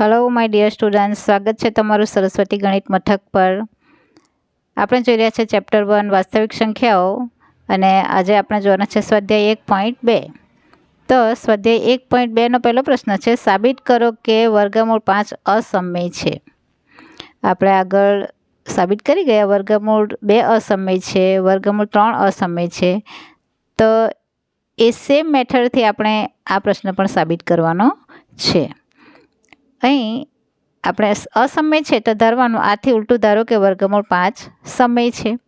Hello my dear student સ્વાગત છે તમારું સરસ્વતી ગણિત મથક પર. આપણે જોઈ રહ્યા છે ચેપ્ટર વન વાસ્તવિક સંખ્યાઓ અને આજે આપણે જોવાના છે સ્વાધ્યાય એક પોઈન્ટ બે. તો સ્વાધ્યાય એક પોઈન્ટ બેનો પહેલો પ્રશ્ન છે, સાબિત કરો કે વર્ગમૂળ પાંચ અસમય છે. આપણે આગળ સાબિત કરી ગયા, વર્ગમૂળ બે અસમય છે, વર્ગમૂળ ત્રણ અસમય છે. તો એ સેમ મેથડથી આપણે આ પ્રશ્ન પણ સાબિત કરવાનો છે. અહીં આપણે અસમય છે તો ધરવાનું આથી ઉલટું ધારો કે વર્ગમૂળ પાંચ સમય છે.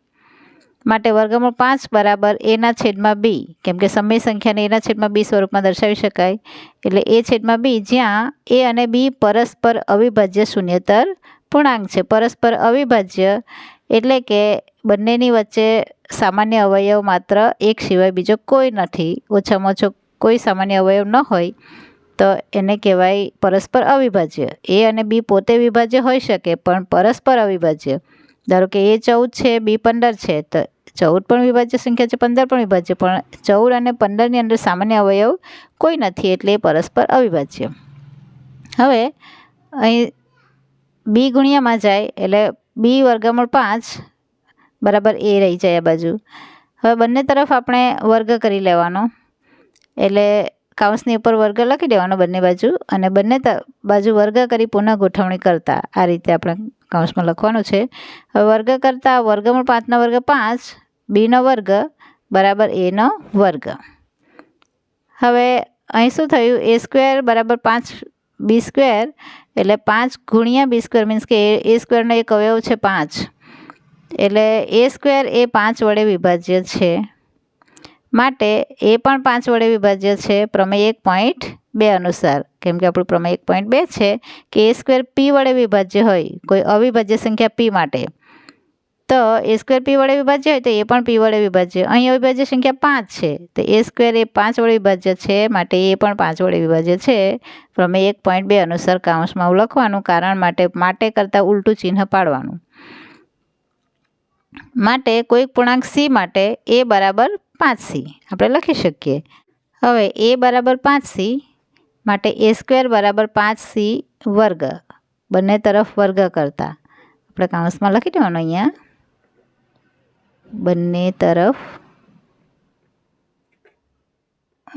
માટે વર્ગમૂળ પાંચ બરાબર એના છેદમાં બી કેમ કે સમય સંખ્યાને એના છેદમાં બી સ્વરૂપમાં દર્શાવી શકાય. એટલે એ છેદમાં બી જ્યાં એ અને બી પરસ્પર અવિભાજ્ય શૂન્યતર પૂર્ણાંક છે. પરસ્પર અવિભાજ્ય એટલે કે બંનેની વચ્ચે સામાન્ય અવયવ માત્ર એક સિવાય બીજો કોઈ નથી. ઓછામાં ઓછો કોઈ સામાન્ય અવયવ ન હોય. તો એને કહેવાય પરસ્પર અવિભાજ્ય. એ અને બી પોતે વિભાજ્ય હોઈ શકે, પણ પરસ્પર અવિભાજ્ય. ધારો કે એ ચૌદ છે, બી પંદર છે, તો ચૌદ પણ વિભાજ્ય સંખ્યા છે, પંદર પણ વિભાજ્ય. પણ ચૌદ અને પંદરની અંદર સામાન્ય અવયવ કોઈ નથી, એટલે એ પરસ્પર અવિભાજ્ય. હવે અહીં બી ગુણ્યામાં જાય, એટલે બી વર્ગમૂળ પાંચ બરાબર એ રહી જાય આ બાજુ. હવે બંને તરફ આપણે વર્ગ કરી લેવાનો. એટલે કાઉન્સની ઉપર વર્ગ લખી દેવાનો બંને બાજુ અને બંને બાજુ વર્ગ કરી પુનઃ ગોઠવણી કરતા. આ રીતે આપણે કાઉન્સમાં લખવાનું છે. હવે વર્ગ કરતા વર્ગમૂળ પાંચનો વર્ગ પાંચ, બીનો વર્ગ બરાબર એનો વર્ગ. હવે અહીં શું થયું? એ સ્ક્વેર બરાબર પાંચ બી સ્ક્વેર એટલે પાંચ ગુણ્યા બી સ્ક્વેર મીન્સ કે એ સ્ક્વેરનો એક અવયવ છે પાંચ. એટલે એ સ્ક્વેર એ પાંચ વડે વિભાજ્ય છે. માટે એ પણ પાંચ વડે વિભાજ્ય છે પ્રમેય એક પોઈન્ટ બે અનુસાર. કેમ કે આપણું પ્રમેય એક પોઈન્ટ બે છે કે એ સ્ક્વેર પી વડે વિભાજ્ય હોય, કોઈ અવિભાજ્ય સંખ્યા પી માટે. તો એ સ્ક્વેર પી વડે વિભાજ્ય હોય તો એ પણ પી વડે વિભાજ્ય. અહીં અવિભાજ્ય સંખ્યા પાંચ છે, તો એ સ્ક્વેર એ પાંચ વડે વિભાજ્ય છે માટે એ પણ પાંચ વડે વિભાજ્ય છે. પ્રમેય એક પોઈન્ટ બે અનુસાર કાઉન્સમાં લખવાનું, કારણ માટે માટે કરતાં ઉલટું ચિહ્ન પાડવાનું. માટે કોઈક પૂર્ણાંક સી માટે એ બરાબર પાંચ. સી આપણે લખી શકીએ. હવે એ બરાબર પાંચ સી માટે એ સ્ક્વેર બરાબર પાંચ સી વર્ગ. બંને તરફ વર્ગ કરતા. આપણે કાઉન્સમાં લખી દેવાનું અહીંયા. બંને તરફ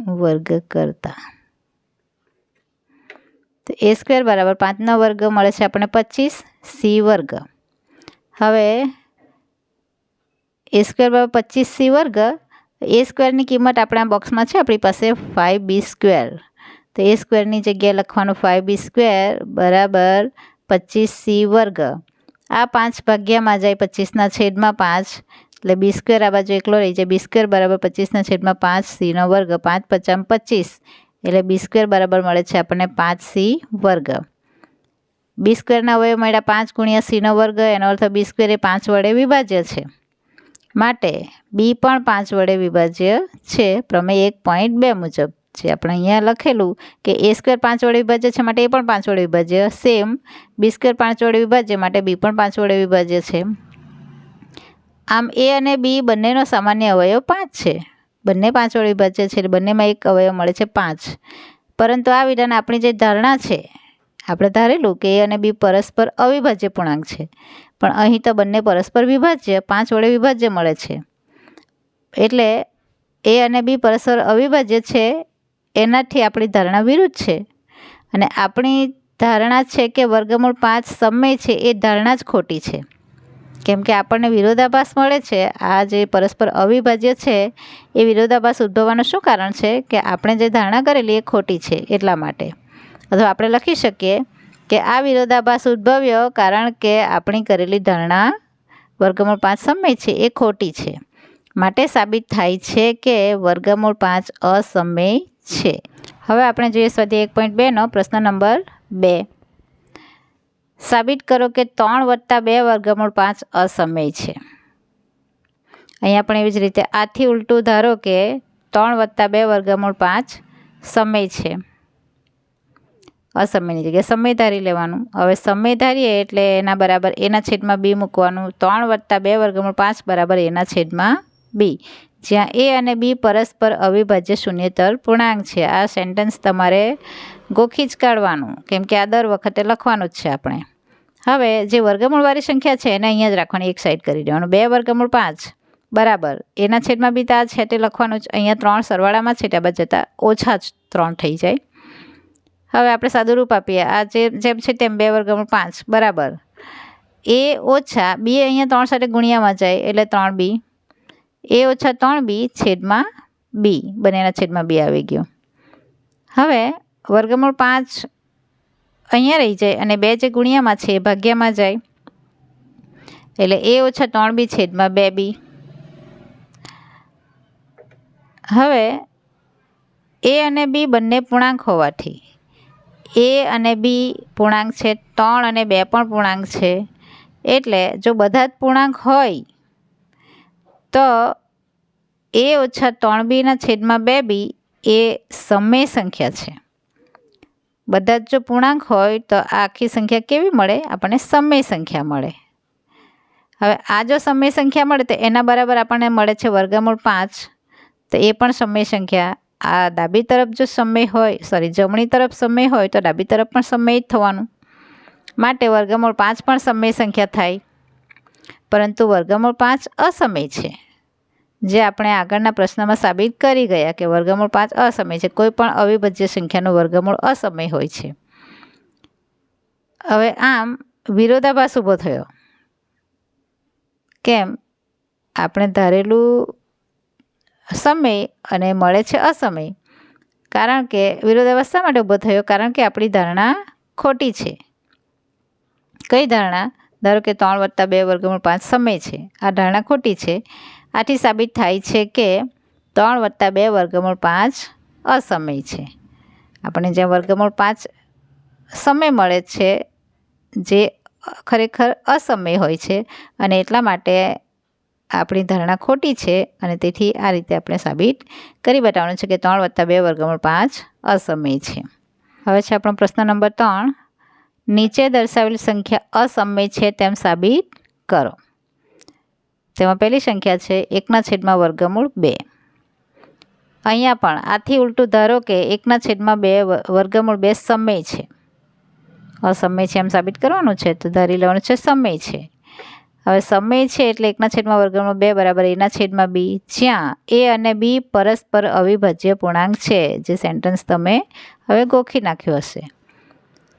વર્ગ કરતા. તો એ સ્ક્વેર બરાબર પાંચનો વર્ગ મળે છે આપણને પચીસ, સી વર્ગ. હવે એ સ્ક્વેર બરાબર પચીસ, સી વર્ગ. એ સ્ક્વેરની કિંમત આપણા બોક્સમાં છે, આપણી પાસે ફાઇવ બી સ્ક્વેર તો એ સ્ક્વેરની જગ્યાએ લખવાનું ફાઇવ બી સ્ક્વેર બરાબર પચીસ સી વર્ગ. આ પાંચ ભાગ્યામાં જાય પચીસના છેદમાં પાંચ, એટલે બી સ્ક્વેર આ બાજુ એકલો રહી જાય. બી સ્ક્વેર બરાબર પચીસના છેદમાં પાંચ સીનો વર્ગ પાંચ પચામ પચીસ, એટલે બી સ્ક્વેર બરાબર મળે છે આપણને પાંચ સી વર્ગ. બી સ્ક્વેરના અવયવ મળ્યા પાંચ ગુણ્યા સીનો વર્ગ, એનો અર્થ બી સ્ક્વેર એ પાંચ વડે વિભાજ્ય છે. માટે બી પણ પાંચ વડે વિભાજ્ય છે. પ્રમેય એક પોઈન્ટ બે મુજબ જે આપણે અહીંયા લખેલું કે એ સ્ક્વેર પાંચ વડે વિભાજ્ય છે માટે એ પણ પાંચ વડે વિભાજ્ય. સેમ બી સ્ક્વેર પાંચ વડે વિભાજ્ય માટે બી પણ પાંચ વડે વિભાજ્ય છે. આમ એ અને બી બંનેનો સામાન્ય અવયવ પાંચ છે. બંને પાંચ વડે વિભાજ્ય છે એટલે બંનેમાં એક અવયવ મળે છે પાંચ. પરંતુ આ વિધાન આપણી જે ધારણા છે આપણે ધારેલું કે એ અને બી પરસ્પર અવિભાજ્ય પૂર્ણાંક છે. પણ અહીં તો બંને પરસ્પર વિભાજ્ય, પાંચ વડે વિભાજ્ય મળે છે. એટલે એ અને બી પરસ્પર અવિભાજ્ય છે, એનાથી આપણી ધારણા વિરુદ્ધ છે. અને આપણી ધારણા છે કે વર્ગમૂળ પાંચ સમય છે, એ ધારણા જ ખોટી છે. કેમ કે આપણને વિરોધાભાસ મળે છે, આ જે પરસ્પર અવિભાજ્ય છે, એ વિરોધાભાસ ઉદ્ભવવાનું શું કારણ છે? કે આપણે જે ધારણા કરેલી એ ખોટી છે, એટલા માટે. અથવા આપણે લખી શકીએ કે આ વિરોધાભાસ ઉદ્ભવ્યો કારણ કે આપણી કરેલી ધારણા વર્ગમૂળ પાંચ સમય છે, એ ખોટી છે. માટે સાબિત થાય છે કે વર્ગમૂળ પાંચ અસમય છે. હવે આપણે જોઈએ સ્વાધ્યાય એક પોઈન્ટ બેનો પ્રશ્ન નંબર બે. સાબિત કરો કે ત્રણ વત્તા બે વર્ગમૂળ પાંચ અસમય છે. અહીંયા પણ એવી જ રીતે આથી ઉલટું ધારો કે ત્રણ વત્તા બે વર્ગમૂળ પાંચ સમય છે. અસમયની જગ્યાએ સમય ધારી લેવાનું. હવે સમય ધારીએ એટલે એના બરાબર એના છેદમાં બી મૂકવાનું. ત્રણ વત્તા બે વર્ગમૂળ પાંચ બરાબર એના છેદમાં બી. જ્યાં એ અને બી પરસ્પર અવિભાજ્ય શૂન્યતર પૂર્ણાંક છે. આ સેન્ટેન્સ તમારે ગોખી જ કાઢવાનું. કેમ કે આ દર વખતે લખવાનું જ છે આપણે. હવે જે વર્ગમૂળવાળી સંખ્યા છે એને અહીંયા જ રાખવાની, એક સાઈડ કરી દેવાનું. બે વર્ગમૂળ પાંચ. બરાબર. એના છેદમાં બી તો આ છે તે લખવાનું જ. અહીંયા ત્રણ સરવાળામાં છે ત્યાં જતાં ઓછા જ ત્રણ થઈ જાય. હવે આપણે સાદુરૂપ આપીએ. આ જે જેમ છે તેમ બે વર્ગમૂળ પાંચ. બરાબર. એ ઓછા બી અહીંયા ત્રણ સાથે ગુણ્યામાં જાય એટલે ત્રણ બી. એ ઓછા ત્રણ બી છેદમાં બી. બંનેના છેદમાં બી આવી ગયો. હવે વર્ગમૂળ પાંચ અહીંયા રહી જાય અને બે જે ગુણ્યામાં છે એ ભાગ્યામાં જાય. એટલે એ ઓછા ત્રણ બી છેદમાં બે બી. હવે એ અને બી બંને પૂર્ણાંક હોવાથી એ અને બી પૂર્ણાંક છે, ત્રણ અને બે પણ પૂર્ણાંક છે. એટલે જો બધા જ પૂર્ણાંક હોય, તો એ ઓછા ત્રણ બીના છેદમાં બે બી એ સમય સંખ્યા છે. બધા જ જો પૂર્ણાંક હોય, તો આખી સંખ્યા કેવી મળે? આપણને સમય સંખ્યા મળે. હવે આ જો સમય સંખ્યા મળે, તો એના બરાબર આપણને મળે છે વર્ગમૂળ પાંચ, તો એ પણ સમય સંખ્યા આ ડાબી તરફ જો સમય હોય સોરી જમણી તરફ સમય હોય તો ડાબી તરફ પણ સમય જ થવાનું. માટે વર્ગમૂળ પાંચ પણ સમય સંખ્યા થાય. પરંતુ વર્ગમૂળ પાંચ અસમય છે. જે આપણે આગળના પ્રશ્નમાં સાબિત કરી ગયા કે વર્ગમૂળ પાંચ અસમય છે, કોઈ પણ અવિભાજ્ય સંખ્યાનું વર્ગમૂળ અસમય હોય છે. હવે આમ વિરોધાભાસ ઊભો થયો. કેમ? આપણે ધારેલું સમય અને મળે છે અસમય. કારણ કે વિરોધાભાસ શા માટે ઊભો થયો, કારણ કે આપણી ધારણા ખોટી છે. કઈ ધારણા? ધારો કે ત્રણ વત્તા બે વર્ગમૂળ પાંચ સમય છે. આ ધારણા ખોટી છે. આથી સાબિત થાય છે કે ત્રણ વત્તા બે વર્ગમૂળ પાંચ અસમય છે. આપણને જ્યાં વર્ગમૂળ પાંચ સમય મળે છે, જે ખરેખર અસમય હોય છે અને એટલા માટે આપણી ધારણા ખોટી છે અને તેથી આ રીતે આપણે સાબિત કરી બતાવવાનું છે કે ત્રણ વત્તા બે વર્ગમૂળ પાંચ અસમય છે. હવે છે આપણો પ્રશ્ન નંબર ત્રણ. નીચે દર્શાવેલ સંખ્યા અસમય છે તેમ સાબિત કરો. તેમાં પહેલી સંખ્યા છે એકના છેદમાં વર્ગમૂળ બે. અહીંયા પણ આથી ઉલટું ધારો કે એકના છેદમાં બે વર્ગમૂળ બે સમય છે. અસમય છે એમ સાબિત કરવાનું છે તો ધારી લેવાનું છે સમય છે. હવે સમય છે એટલે એકના છેદમાં વર્ગમૂળ બે બરાબર એના છેદમાં બી. જ્યાં એ અને બી પરસ્પર અવિભાજ્ય પૂર્ણાંક છે, જે સેન્ટેન્સ તમે હવે ગોખી નાખ્યું હશે.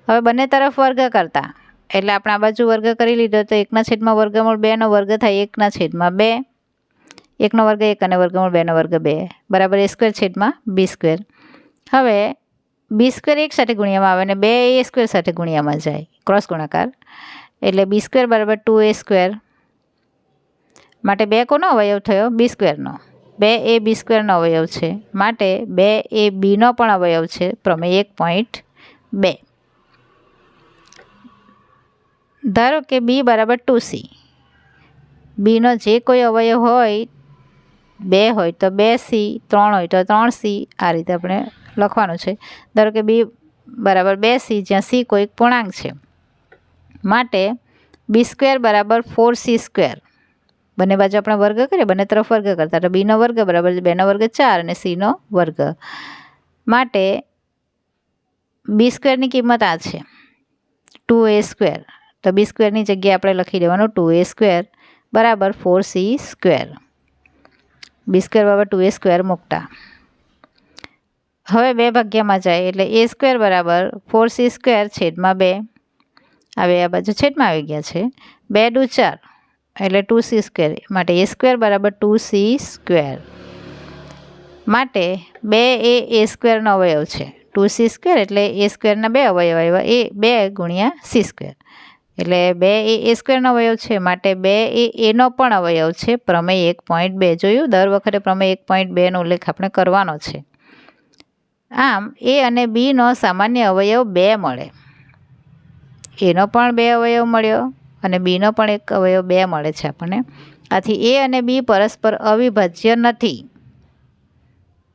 હવે બંને તરફ વર્ગ કરતા. એટલે આપણે આ બાજુ વર્ગ કરી લીધો તો એકના છેદમાં વર્ગમૂળ બેનો વર્ગ થાય એકના છેદમાં બે. એકનો વર્ગ એક અને વર્ગમૂળ બેનો વર્ગ બે. બરાબર એ સ્ક્વેર છેદમાં બી સ્ક્વેર હવે બી સ્ક્વેર એક સાથે ગુણ્યામાં આવે અને બે એ સ્ક્વેર સાથે ગુણ્યામાં જાય. ક્રોસ ગુણાકાર. એટલે બી સ્ક્વેર બરાબર ટુ એ સ્ક્વેર માટે બે કોનો અવયવ થયો? બી સ્ક્વેરનો બે એ બી સ્ક્વેરનો અવયવ છે. માટે બે એ બીનો પણ અવયવ છે. પ્રમેય એક પોઈન્ટ બે. ધારો કે બી બરાબર ટુ સી બીનો જે કોઈ અવયવ હોય, બે હોય તો બે સી ત્રણ હોય તો ત્રણ સી આ રીતે આપણે લખવાનું છે. ધારો કે બી બરાબર બે સી જ્યાં સી કોઈક પૂર્ણાંક છે. માટે બી સ્ક્વેર બરાબર ફોર સી સ્ક્વેર બંને બાજુ આપણે વર્ગ કરીએ, બંને તરફ વર્ગ કરતા. તો બીનો વર્ગ બરાબર બેનો વર્ગ ચાર અને સીનો વર્ગ. માટે બી સ્ક્વેરની કિંમત આ છે ટુ એ સ્ક્વેર તો બી સ્ક્વેરની જગ્યાએ આપણે લખી દેવાનું ટુ એ સ્ક્વેર બરાબર four C square B square બરાબર ટુ એ સ્ક્વેર મૂકતા. હવે બે ભાગ્યામાં જાય, એટલે એ સ્ક્વેર બરાબર ફોર સી સ્ક્વેર છેદમાં બે. હવે આ બાજુ છેદમાં આવી ગયા છે. બે દુ ચાર, એટલે ટુ સી સ્ક્વેર. માટે એ સ્ક્વેર બરાબર ટુ સી સ્ક્વેર. માટે બે એ એ સ્ક્વેરનો અવયવ છે. ટુ સી સ્ક્વેર એટલે એ સ્ક્વેરના બે અવયવ આવ્યા. એ બે ગુણ્યા સી સ્ક્વેર. એટલે બે એ એ સ્ક્વેરનો અવયવ છે. માટે બે એ, એનો પણ અવયવ છે. પ્રમેય એક પોઈન્ટ બે જોયું. દર વખતે પ્રમેય એક પોઈન્ટ બેનો ઉલ્લેખ આપણે કરવાનો છે. આમ એ અને બીનો સામાન્ય અવયવ બે મળે. એનો પણ બે અવયવ મળ્યો અને બીનો પણ એક અવયવ બે મળે છે આપણને. આથી એ અને બી પરસ્પર અવિભાજ્ય નથી.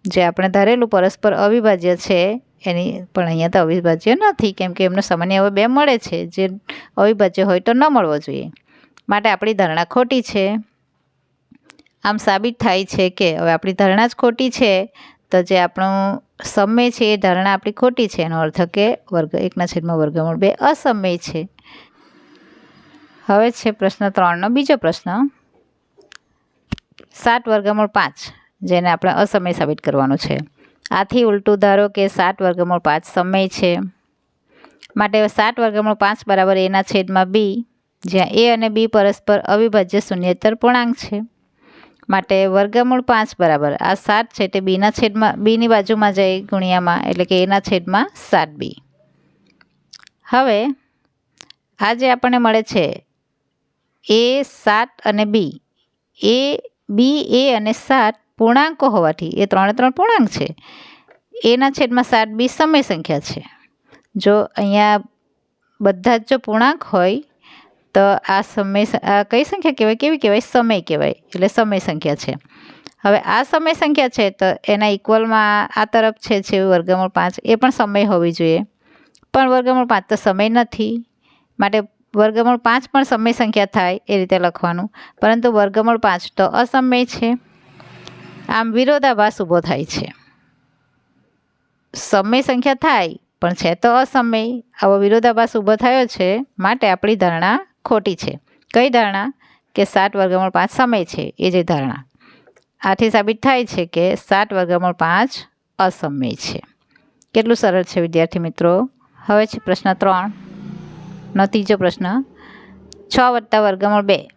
જે આપણે ધારેલું પરસ્પર અવિભાજ્ય છે, એની પણ અહીંયા તો અવિભાજ્ય નથી, કેમ કે એમનો સામાન્ય હવે બે મળે છે, જે અવિભાજ્ય હોય તો ન મળવો જોઈએ. માટે આપણી ધારણા ખોટી છે. આમ સાબિત થાય છે કે હવે આપણી ધારણા જ ખોટી છે, તો જે આપણું સમય છે એ ધારણા આપણી ખોટી છે, એનો અર્થ કે વર્ગ એકના છેદમાં વર્ગમૂળ બે અસમય છે. હવે છે પ્રશ્ન ત્રણનો, બીજો પ્રશ્ન. સાત વર્ગમૂળ પાંચ, જેને આપણે અસમય સાબિત કરવાનું છે. આથી ઉલટું ધારો કે સાત વર્ગમૂળ પાંચ સમય છે. માટે સાત વર્ગમૂળ પાંચ બરાબર એના છેદમાં બી, જ્યાં એ અને બી પરસ્પર અવિભાજ્ય શૂન્યતર પૂર્ણાંક છે. માટે વર્ગમૂળ પાંચ બરાબર. આ સાત છે તે બીના છેદમાં, બીની બાજુમાં જાય ગુણ્યામાં, એટલે કે એના છેદમાં સાત બી. હવે આ જે આપણને મળે છે એ સાત અને બી. એ બી, એ અને સાત પૂર્ણાંકો હોવાથી, એ ત્રણે ત્રણ પૂર્ણાંક છે. એના છેદમાં સાત બી સમય સંખ્યા છે. જો અહીંયા બધા જ જો પૂર્ણાંક હોય તો આ સમય કઈ સંખ્યા કહેવાય? કેવી કહેવાય? સમય કહેવાય. એટલે સમય સંખ્યા છે. હવે આ સમય સંખ્યા છે તો એના ઇક્વલમાં આ તરફ છે છે વર્ગમૂળ પાંચ, એ પણ સમય હોવી જોઈએ. પણ વર્ગમૂળ પાંચ તો સમય નથી. માટે વર્ગમૂળ પાંચ પણ સમય સંખ્યા થાય એ રીતે લખવાનું. પરંતુ વર્ગમૂળ પાંચ તો અસમય છે. આમ વિરોધાભાસ ઊભો થાય છે. સમય સંખ્યા થાય, પણ છે તો અસમય. આવો વિરોધાભાસ ઊભો થયો છે. માટે આપણી ધારણા ખોટી છે. કઈ ધારણા? કે સાત વર્ગમૂળ પાંચ સમય છે, એ જે ધારણા. આથી સાબિત થાય છે કે સાત વર્ગમૂળ પાંચ અસમય છે. કેટલું સરળ છે, વિદ્યાર્થી મિત્રો? હવે છે પ્રશ્ન ત્રણ. નો ત્રીજો પ્રશ્ન. છ વત્તા વર્ગમૂળ બે.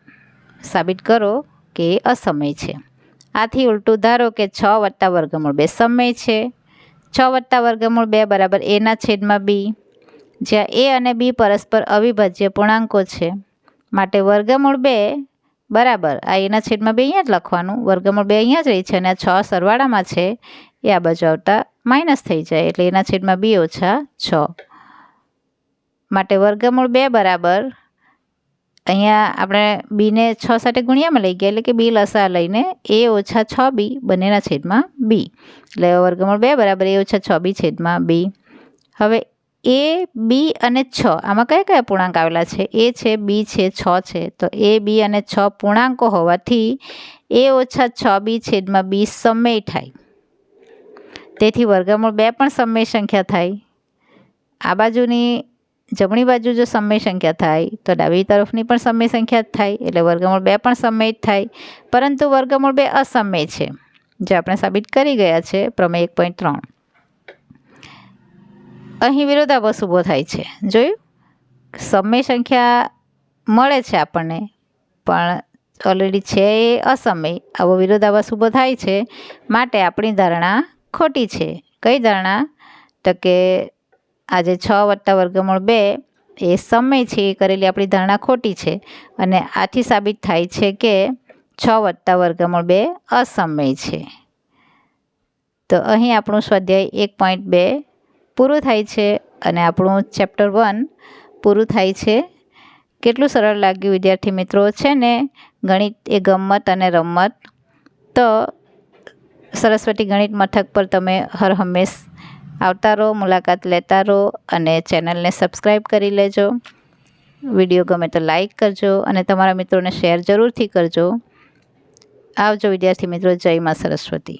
સાબિત કરો કે અસમય છે. આથી ઉલટું ધારો કે છ વત્તા વર્ગમૂળ બે સમય છે. છ વત્તા વર્ગમૂળ બે બરાબર એના છેદમાં બી. જ્યાં એ અને બી પરસ્પર અવિભાજ્ય પૂર્ણાંકો છે. માટે વર્ગમૂળ બે, બરાબર, આ એના છેદમાં બે અહીંયા જ લખવાનું. વર્ગમૂળ બે અહીંયા જ રહી છે અને છ સરવાળામાં છે. એ આ બાજુ આવતા માઇનસ થઈ જાય, એટલે એના છેદમાં બી ઓછા છ. માટે વર્ગમૂળ બે બરાબર, અહીંયા આપણે બીને છ સાથે ગુણ્યામાં લઈ ગયા, એટલે કે બી લસા લઈને એ ઓછા છ બી બંનેના છેદમાં બી. એટલે વર્ગમૂળ બે બરાબર, એ ઓછા છ બી છેદમાં બી. હવે એ, બી અને છ. આમાં કયા કયા પૂર્ણાંક આવેલા છે? એ છે, બી છે, છ છે. તો એ, બી અને છ પૂર્ણાંકો હોવાથી એ ઓછા છ, બી છેદમાં બી સમય થાય. તેથી વર્ગમૂળ બે પણ સમય સંખ્યા થાય. આ બાજુની જમણી બાજુ જો સમય સંખ્યા થાય, તો ડાબી તરફની પણ સમય સંખ્યા જ થાય, એટલે વર્ગમૂળ બે પણ સમય જ થાય. પરંતુ વર્ગમૂળ બે અસમય છે. જે આપણે સાબિત કરી ગયા છે, પ્રમેય એક પોઈન્ટ ત્રણ. અહીં વિરોધાભાસ ઊભો થાય છે. જોયું? સમય સંખ્યા મળે છે આપણને, પણ ઓલરેડી છે એ અસમય. આવો વિરોધાભાસ ઊભો થાય છે માટે આપણી ધારણા ખોટી છે. કઈ ધારણા? તો કે આજે છ વત્તા વર્ગમૂળ બે એ સમય છે, એ કરેલી આપણી ધારણા ખોટી છે. અને આથી સાબિત થાય છે કે છ વત્તા વર્ગમૂળ બે અસમય છે. તો અહીં આપણું સ્વાધ્યાય એક પોઈન્ટ બે પૂરું થાય છે અને આપણું ચેપ્ટર વન પૂરું થાય છે. કેટલું સરળ લાગ્યું, વિદ્યાર્થી મિત્રો? છે ને, ગણિત એ ગમત અને રમત. તો સરસ્વતી ગણિત મથક પર તમે હર હંમેશ આવતા રહો, મુલાકાત લેતા રહો અને ચેનલને સબસ્ક્રાઈબ કરી લેજો. વીડિયો ગમે તો લાઈક કરજો અને તમારા મિત્રોને શેર જરૂરથી કરજો. આવજો વિદ્યાર્થી મિત્રો, જય મા સરસ્વતી.